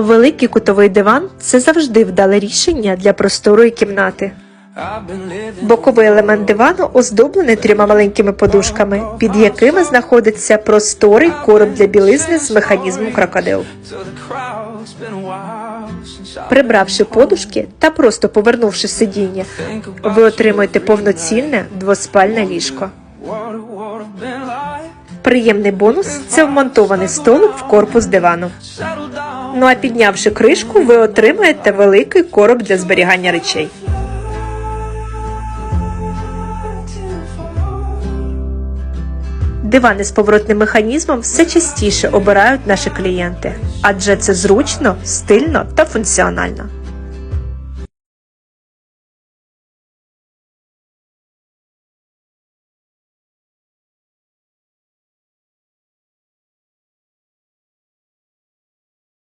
Великий кутовий диван це завжди вдале рішення для просторої кімнати. Боковий елемент дивану оздоблений трьома маленькими подушками, під якими знаходиться просторий короб для білизни з механізмом крокодил. Прибравши подушки та просто повернувши сидіння, ви отримуєте повноцінне двоспальне ліжко. Приємний бонус це вмонтований столик в корпус дивану. Ну а піднявши кришку, ви отримаєте великий короб для зберігання речей. Дивани з поворотним механізмом все частіше обирають наші клієнти, адже це зручно, стильно та функціонально.